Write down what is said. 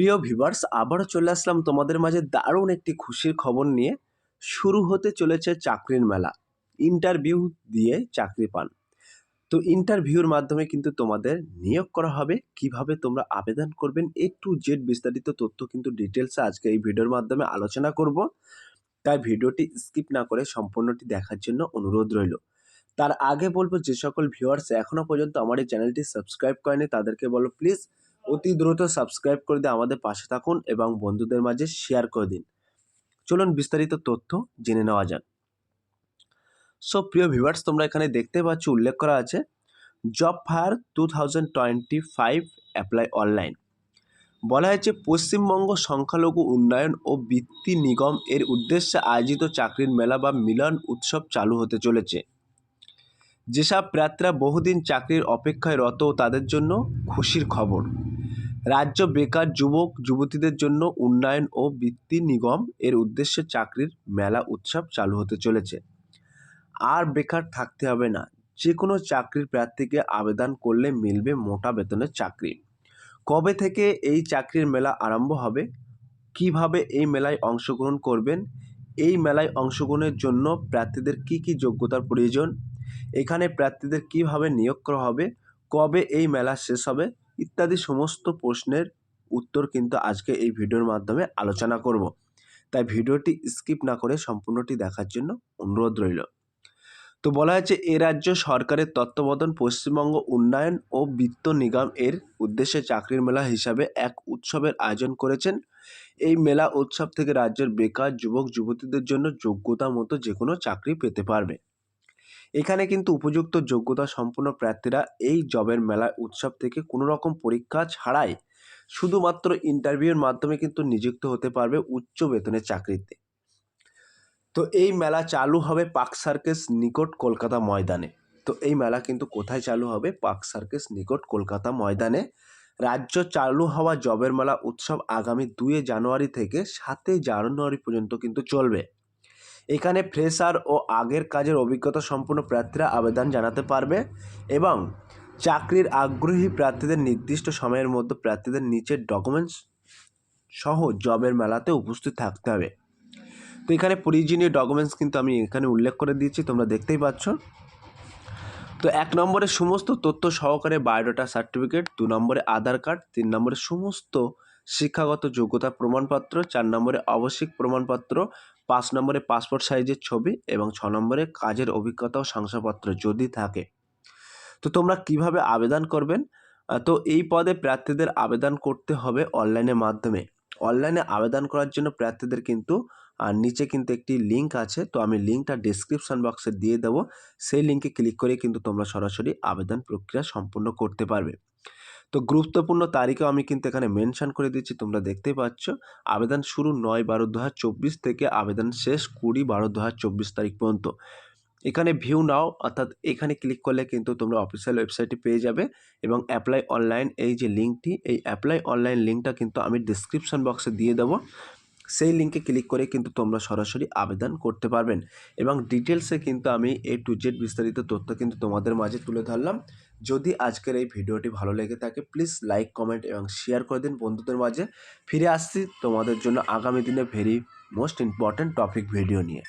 প্রিয় ভিভার্স আবারও চলে আসলাম তোমাদের মাঝে দারুণ একটি খুশির খবর নিয়ে। শুরু হতে চলেছে চাকরির মেলা ইন্টারভিউ দিয়ে চাকরি পান। তো ইন্টারভিউর মাধ্যমে কিন্তু তোমাদের নিয়োগ করা হবে, কীভাবে তোমরা আবেদন করবেন এ টু জেড বিস্তারিত তথ্য কিন্তু ডিটেলসে আজকে এই ভিডিওর মাধ্যমে আলোচনা করব। তাই ভিডিওটি স্কিপ না করে সম্পূর্ণটি দেখার জন্য অনুরোধ রইল। তার আগে বলব, যে সকল ভিউয়ার্স এখনও পর্যন্ত আমার এই চ্যানেলটি সাবস্ক্রাইব করেনি, তাদেরকে বলো প্লিজ অতি দ্রুত সাবস্ক্রাইব করে দিয়ে আমাদের পাশে থাকুন এবং বন্ধুদের মাঝে শেয়ার করে দিন। চলুন বিস্তারিত তথ্য জেনে নেওয়া যাক। সো প্রিয় ভিউয়ার্স তোমরা এখানে দেখতে পাচ্ছ, উল্লেখ করা আছে job fair two thousand twenty five apply online বলা হয়েছে, পশ্চিমবঙ্গ সংখ্যালঘু উন্নয়ন ও বৃত্তি নিগম এর উদ্দেশ্যে আয়োজিত চাকরির মেলা বা মিলন উৎসব চালু হতে চলেছে। যেসব প্রার্থীরা বহুদিন চাকরির অপেক্ষায় রত তাদের জন্য খুশির খবর। রাজ্য বেকার যুবক, যুবতীদের জন্য উন্নয়ন ও বৃত্তি নিগম এর উদ্দেশ্যে চাকরির মেলা উৎসব চালু হতে চলেছে। আর বেকার থাকতে হবে না। যে কোনো চাকরির প্রার্থীকে আবেদন করলে মিলবে মোটা বেতনের চাকরি। কবে থেকে এই চাকরির মেলা আরম্ভ হবে? কীভাবে এই মেলায় অংশগ্রহণ করবেন? এই মেলায় অংশগ্রহণের জন্য প্রার্থীদের কি কি যোগ্যতার প্রয়োজন? এখানে প্রার্থীদের কীভাবে নিয়োগ করা হবে? কবে এই মেলা শেষ হবে? ইত্যাদি সমস্ত প্রশ্নের উত্তর কিন্তু আজকে এই ভিডিওর মাধ্যমে আলোচনা করব। তাই ভিডিওটি স্কিপ না করে সম্পূর্ণটি দেখার জন্য অনুরোধ রইল। তো বলা হয়েছে, এ রাজ্য সরকারের তত্ত্বাবধান পশ্চিমবঙ্গ উন্নয়ন ও বিত্ত নিগম এর উদ্দেশ্যে চাকরির মেলা হিসাবে এক উৎসবের আয়োজন করেছেন। এই মেলা উৎসব থেকে রাজ্যের বেকার, যুবক, যুবতীদের জন্য যোগ্যতা মতো যে কোনো চাকরি পেতে পারবে। এখানে কিন্তু উপযুক্ত যোগ্যতা সম্পন্ন প্রার্থীরা এই জবের মেলা উৎসব থেকে কোনো রকম পরীক্ষা ছাড়াই শুধুমাত্র ইন্টারভিউর মাধ্যমে কিন্তু নিযুক্ত হতে পারবে উচ্চ বেতনের চাকরিতে। তো এই মেলা চালু হবে পার্ক সার্কেস নিকট কলকাতা ময়দানে। তো এই মেলা কিন্তু কোথায় চালু হবে? পার্ক সার্কেস নিকট কলকাতা ময়দানে। রাজ্য চালু হওয়া জবের মেলা উৎসব আগামী দুয়ে জানুয়ারি থেকে সাতই জানুয়ারি পর্যন্ত কিন্তু চলবে। এখানে ফ্রেশার ও আগের কাজের অভিজ্ঞতা সম্পন্ন প্রার্থীরা আবেদন জানাতে পারবে এবং চাকরির আগ্রহী প্রার্থীদের নির্দিষ্ট সময়ের মধ্যে প্রার্থীদের নিচের ডকুমেন্টস সহ জবের মেলাতে উপস্থিত থাকতে হবে। তো এখানে প্রয়োজনীয় ডকুমেন্টস কিন্তু আমি এখানে উল্লেখ করে দিয়েছি, তোমরা দেখতেই পাচ্ছ। তো এক নম্বরে সমস্ত তথ্য সহকারে বায়োডাটা সার্টিফিকেট দু নম্বরে আধার কার্ড তিন নম্বরে সমস্ত শিক্ষাগত যোগ্যতা প্রমাণপত্র, চার নম্বরে আবশ্যিক প্রমাণপত্র, পাঁচ নম্বরে পাসপোর্ট সাইজের ছবি এবং ছ নম্বরে কাজের অভিজ্ঞতা ও শংসাপত্র যদি থাকে। তো তোমরা কীভাবে আবেদন করবেন? তো এই পদে প্রার্থীদের আবেদন করতে হবে অনলাইনের মাধ্যমে। অনলাইনে আবেদন করার জন্য প্রার্থীদের কিন্তু আর নিচে কিন্তু একটি লিঙ্ক আছে। তো আমি লিঙ্কটা ডিসক্রিপশন বক্সে দিয়ে দেবো। সেই লিঙ্কে ক্লিক করে কিন্তু তোমরা সরাসরি আবেদন প্রক্রিয়া সম্পূর্ণ করতে পারবে। তো গুরুত্বপূর্ণ তারিখও আমি কিন্তু এখানে মেনশন করে দিচ্ছি, তোমরা দেখতেই পাচ্ছ। আবেদন শুরু নয় বারো দু থেকে আবেদন শেষ কুড়ি বারো দু তারিখ পর্যন্ত। এখানে ভিউ নাও, অর্থাৎ এখানে ক্লিক করলে কিন্তু তোমরা অফিসিয়াল ওয়েবসাইটটি পেয়ে যাবে এবং অ্যাপ্লাই অনলাইন এই যে লিঙ্কটি এই অ্যাপ্লাই অনলাইন লিঙ্কটা কিন্তু আমি ডিসক্রিপশন বক্সে দিয়ে দেবো। সেই লিঙ্কে ক্লিক করে কিন্তু তোমরা সরাসরি আবেদন করতে পারবেন। এবং ডিটেলসে কিন্তু আমি এ টু জেড বিস্তারিত তথ্য কিন্তু তোমাদের মাঝে তুলে ধরলাম। যদি আজকের এই ভিডিওটি ভালো লেগে থাকে প্লিজ লাইক কমেন্ট এবং শেয়ার করে দিন বন্ধুদের মাঝে। ফিরে আসছি তোমাদের জন্য আগামী দিনে very most important topic video নিয়ে।